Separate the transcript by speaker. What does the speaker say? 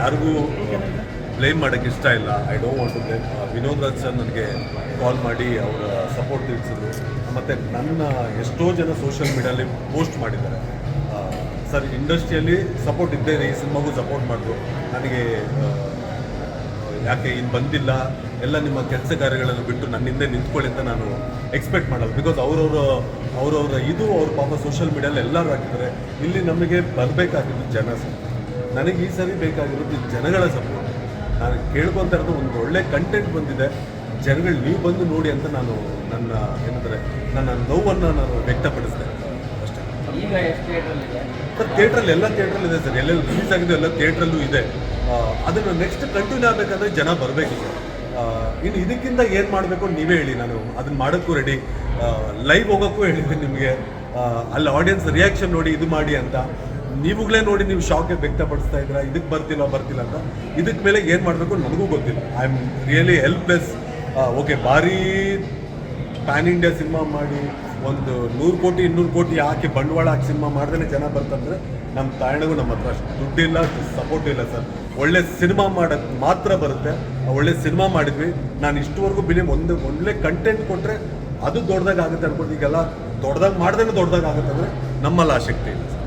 Speaker 1: ಯಾರಿಗೂ ಬ್ಲೇಮ್ ಮಾಡೋಕ್ಕೆ ಇಷ್ಟ ಇಲ್ಲ. I don't want to blame Vinod Raj sir ನನಗೆ ಕಾಲ್ ಮಾಡಿ ಅವರ ಸಪೋರ್ಟ್ ತಿಳಿಸಿದ್ರು. ಮತ್ತು ನನ್ನ ಎಷ್ಟೋ ಜನ ಸೋಷಿಯಲ್ ಮೀಡಿಯಲ್ಲಿ ಪೋಸ್ಟ್ ಮಾಡಿದ್ದಾರೆ. ಸರ್ ಇಂಡಸ್ಟ್ರಿಯಲ್ಲಿ ಸಪೋರ್ಟ್ ಇದ್ದೇನೆ, ಈ ಸಿನಿಮಾಗೂ ಸಪೋರ್ಟ್ ಮಾಡಿದ್ರು. ನನಗೆ ಯಾಕೆ ಇನ್ನು ಬಂದಿಲ್ಲ, ಎಲ್ಲ ನಿಮ್ಮ ಕೆಲಸ ಕಾರ್ಯಗಳನ್ನು ಬಿಟ್ಟು ನನ್ನ ಹಿಂದೆ ನಿಂತ್ಕೊಳ್ಳಿ ಅಂತ ನಾನು ಎಕ್ಸ್ಪೆಕ್ಟ್ ಮಾಡಲ್ಲ. ಬಿಕಾಸ್ ಅವರವ್ರ, ಅವರವರ ಇದು, ಅವ್ರ ಪಾಪ ಸೋಷಿಯಲ್ ಮೀಡಿಯಲ್ಲಿ ಎಲ್ಲರೂ ಹಾಕಿದ್ದಾರೆ. ಇಲ್ಲಿ ನಮಗೆ ಬರಬೇಕಾಗಿದ್ದು ಜನ ಸರ್. ನನಗೆ ಈ ಸರಿ ಬೇಕಾಗಿರೋದು ಜನಗಳ ಸಪೋರ್ಟ್ ನಾನು ಕೇಳ್ಕೊತ ಇರೋದು ಒಂದು ಒಳ್ಳೆ ಕಂಟೆಂಟ್ ಬಂದಿದೆ. ಜನಗಳು ನೀವು ಬಂದು ನೋಡಿ ಅಂತ ನಾನು ನನ್ನ ಏನಂದರೆ ನನ್ನ ನೋವನ್ನು ನಾನು ವ್ಯಕ್ತಪಡಿಸಿದೆ. ಅಷ್ಟೇ. ಸರ್ ಥಿಯೇಟ್ರಲ್ಲಿ ಎಲ್ಲ ಥಿಯೇಟ್ರಲ್ಲಿ ಇದೆ ಸರ್. ಎಲ್ಲೆಲ್ಲಿ ರಿಲೀಸ್ ಆಗಿದೆ ಎಲ್ಲ ಥಿಯೇಟ್ರಲ್ಲೂ ಇದೆ. ಅದನ್ನು ನೆಕ್ಸ್ಟ್ ಕಂಟಿನ್ಯೂ ಆಗಬೇಕಂದ್ರೆ ಜನ ಬರಬೇಕು ಸರ್. ಇನ್ನು ಇದಕ್ಕಿಂತ ಏನು ಮಾಡಬೇಕು ನೀವೇ ಹೇಳಿ. ನಾನು ಅದನ್ನ ಮಾಡೋಕ್ಕೂ ರೆಡಿ ಲೈವ್ ಹೋಗೋಕ್ಕೂ ಹೇಳಿದ್ದೀನಿ ನಿಮಗೆ. ಅಲ್ಲಿ ಆಡಿಯನ್ಸ್ ರಿಯಾಕ್ಷನ್ ನೋಡಿ ಇದು ಮಾಡಿ ಅಂತ. ನೀವುಗಳೇ ನೋಡಿ ನೀವು ಶಾಕ್ ವ್ಯಕ್ತಪಡಿಸ್ತಾ ಇದ್ದೀರಾ? ಇದಕ್ಕೆ ಬರ್ತಿಲ್ಲ ಬರ್ತಿಲ್ಲ ಅಂತ? ಇದಕ್ಕೆ ಮೇಲೆ ಏನು ಮಾಡಬೇಕು ನನಗೂ ಗೊತ್ತಿಲ್ಲ. I am really helpless okay ಭಾರಿ ಪ್ಯಾನ್ ಇಂಡಿಯಾ ಸಿನಿಮಾ ಮಾಡಿ ಒಂದು ನೂರು ಕೋಟಿ, ಇನ್ನೂರು ಕೋಟಿ ಹಾಕಿ ಬಂಡವಾಳ ಹಾಕಿ ಸಿನಿಮಾ ಮಾಡ್ದೇ ಜನ ಬರ್ತಂದ್ರೆ ನಮ್ಮ ತಾಯಣಗೂ ನಮ್ಮ ಹತ್ರ ಅಷ್ಟು ದುಡ್ಡಿಲ್ಲ ಸಪೋರ್ಟ್ ಇಲ್ಲ ಸರ್. ಒಳ್ಳೆ ಸಿನಿಮಾ ಮಾಡೋಕ್ಕೆ ಮಾತ್ರ ಬರುತ್ತೆ. ಒಳ್ಳೆ ಸಿನಿಮಾ ಮಾಡಿದ್ವಿ. ನಾನು ಇಷ್ಟುವರೆಗೂ ಬಿಲಿ ಒಂದು ಒಳ್ಳೆ ಕಂಟೆಂಟ್ ಕೊಟ್ಟರೆ ಅದು ದೊಡ್ಡದಾಗ ಆಗುತ್ತೆ ಅನ್ಕೊಂಡು ಈಗೆಲ್ಲ ದೊಡ್ಡದಾಗ ಮಾಡ್ದೇ ದೊಡ್ಡದಾಗ ಆಗುತ್ತೆ ಅಂದರೆ ನಮ್ಮಲ್ಲ ಆಸಕ್ತಿ ಇಲ್ಲ ಸರ್.